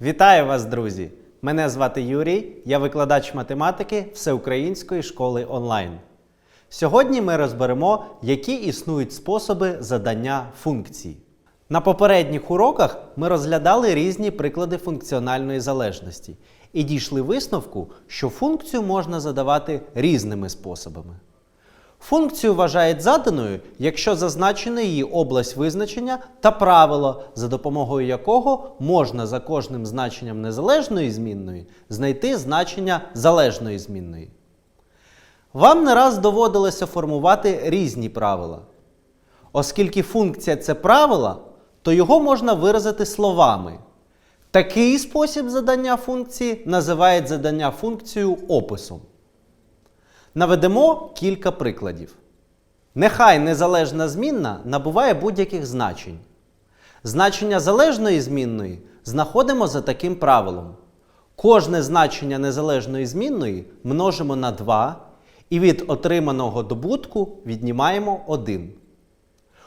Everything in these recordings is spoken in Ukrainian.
Вітаю вас, друзі! Мене звати Юрій, я викладач математики Всеукраїнської школи онлайн. Сьогодні ми розберемо, які існують способи задання функцій. На попередніх уроках ми розглядали різні приклади функціональної залежності і дійшли висновку, що функцію можна задавати різними способами. Функцію вважають заданою, якщо зазначена її область визначення та правило, за допомогою якого можна за кожним значенням незалежної змінної знайти значення залежної змінної. Вам не раз доводилося формувати різні правила. Оскільки функція це правило, то його можна виразити словами. Такий спосіб задання функції називають задання функцією описом. Наведемо кілька прикладів. Нехай незалежна змінна набуває будь-яких значень. Значення залежної змінної знаходимо за таким правилом. Кожне значення незалежної змінної множимо на 2 і від отриманого добутку віднімаємо 1.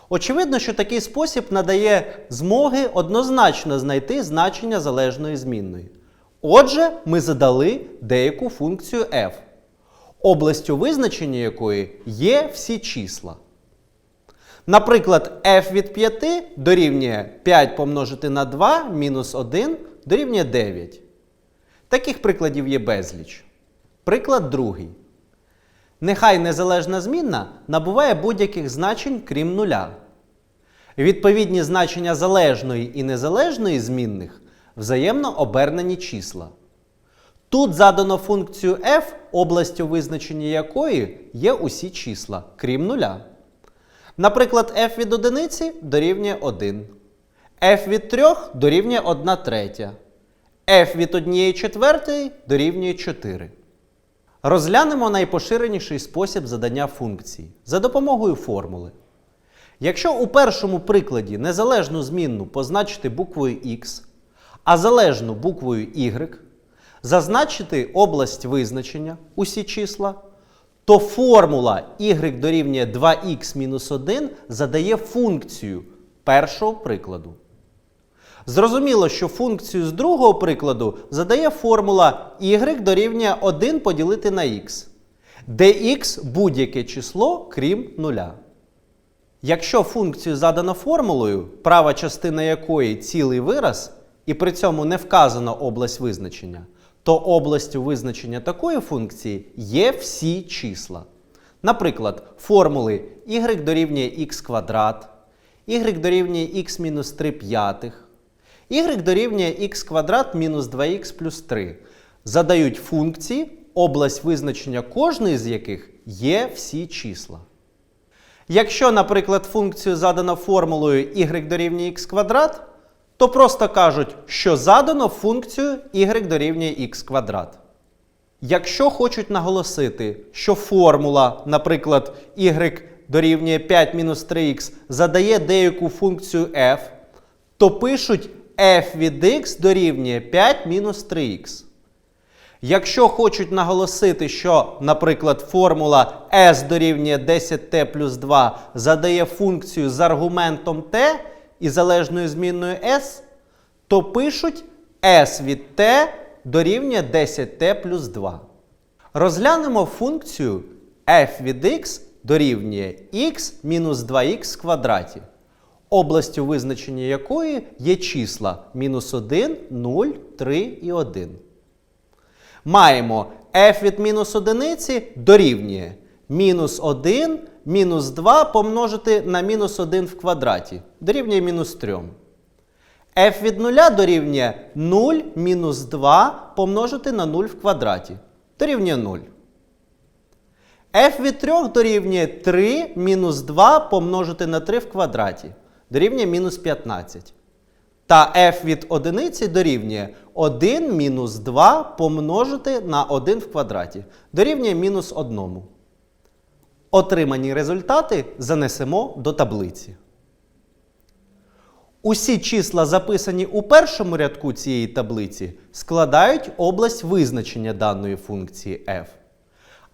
Очевидно, що такий спосіб надає змоги однозначно знайти значення залежної змінної. Отже, ми задали деяку функцію f областю визначення якої є всі числа. Наприклад, f від 5 дорівнює 5 помножити на 2 мінус 1 дорівнює 9. Таких прикладів є безліч. Приклад другий. Нехай незалежна змінна набуває будь-яких значень, крім нуля. Відповідні значення залежної і незалежної змінних взаємно обернені числа. Тут задано функцію f, областю визначення якої є усі числа, крім нуля. Наприклад, f від одиниці дорівнює 1, f від 3 дорівнює 1 третя, f від 1 четвертої дорівнює 4. Розглянемо найпоширеніший спосіб задання функції за допомогою формули. Якщо у першому прикладі незалежну змінну позначити буквою x, а залежну буквою y, зазначити область визначення усі числа, то формула y дорівнює 2х мінус 1 задає функцію першого прикладу. Зрозуміло, що функцію з другого прикладу задає формула y дорівнює 1 поділити на х, де x будь-яке число, крім нуля. Якщо функцію задано формулою, права частина якої цілий вираз, і при цьому не вказано область визначення, то областю визначення такої функції є всі числа. Наприклад, формули y дорівнює x квадрат, y дорівнює x мінус 3 п'ятих, y дорівнює x квадрат мінус 2х плюс 3 задають функції, область визначення кожної з яких є всі числа. Якщо, наприклад, функцію задано формулою y дорівнює x квадрат, то просто кажуть, що задано функцію y дорівнює x квадрат. Якщо хочуть наголосити, що формула, наприклад, y дорівнює 5 мінус 3х задає деяку функцію f, то пишуть f від x дорівнює 5 мінус 3х. Якщо хочуть наголосити, що, наприклад, формула s дорівнює 10t плюс 2 задає функцію з аргументом t і залежною змінною s, то пишуть s від t дорівнює 10t плюс 2. Розглянемо функцію f від x дорівнює x мінус 2х в квадраті, областю визначення якої є числа мінус 1, 0, 3 і 1 маємо f від мінус одиниці дорівнює мінус 1, мінус 2 помножити на мінус 1 в квадраті. Дорівнює мінус 3. f від 0 дорівнює 0 мінус 2 помножити на 0 в квадраті. Дорівнює 0. f від 3 дорівнює 3 мінус 2 помножити на 3 в квадраті. Дорівнює мінус 15. Та f від одиниці дорівнює 1 мінус 2 помножити на 1 в квадраті. Дорівнює мінус 1. Отримані результати занесемо до таблиці. Усі числа, записані у першому рядку цієї таблиці, складають область визначення даної функції f.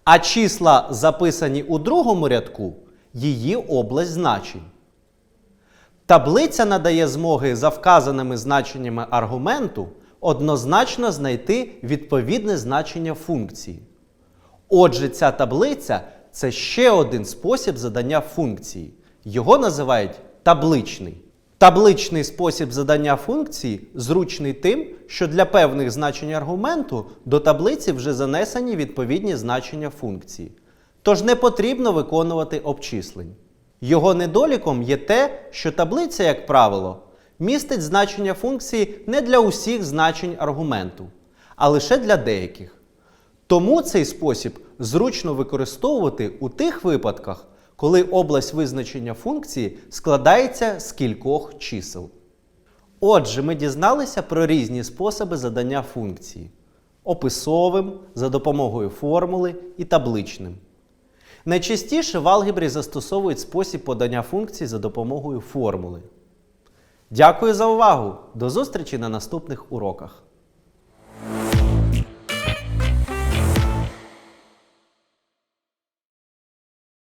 А числа, записані у другому рядку, її область значень. Таблиця надає змоги за вказаними значеннями аргументу однозначно знайти відповідне значення функції. Отже, ця таблиця це ще один спосіб задання функції. Його називають табличний. Табличний спосіб задання функції зручний тим, що для певних значень аргументу до таблиці вже занесені відповідні значення функції. Тож не потрібно виконувати обчислень. Його недоліком є те, що таблиця, як правило, містить значення функції не для усіх значень аргументу, а лише для деяких. Тому цей спосіб зручно використовувати у тих випадках, коли область визначення функції складається з кількох чисел. Отже, ми дізналися про різні способи задання функції: описовим, за допомогою формули і табличним. Найчастіше в алгебрі застосовують спосіб подання функцій за допомогою формули. Дякую за увагу! До зустрічі на наступних уроках!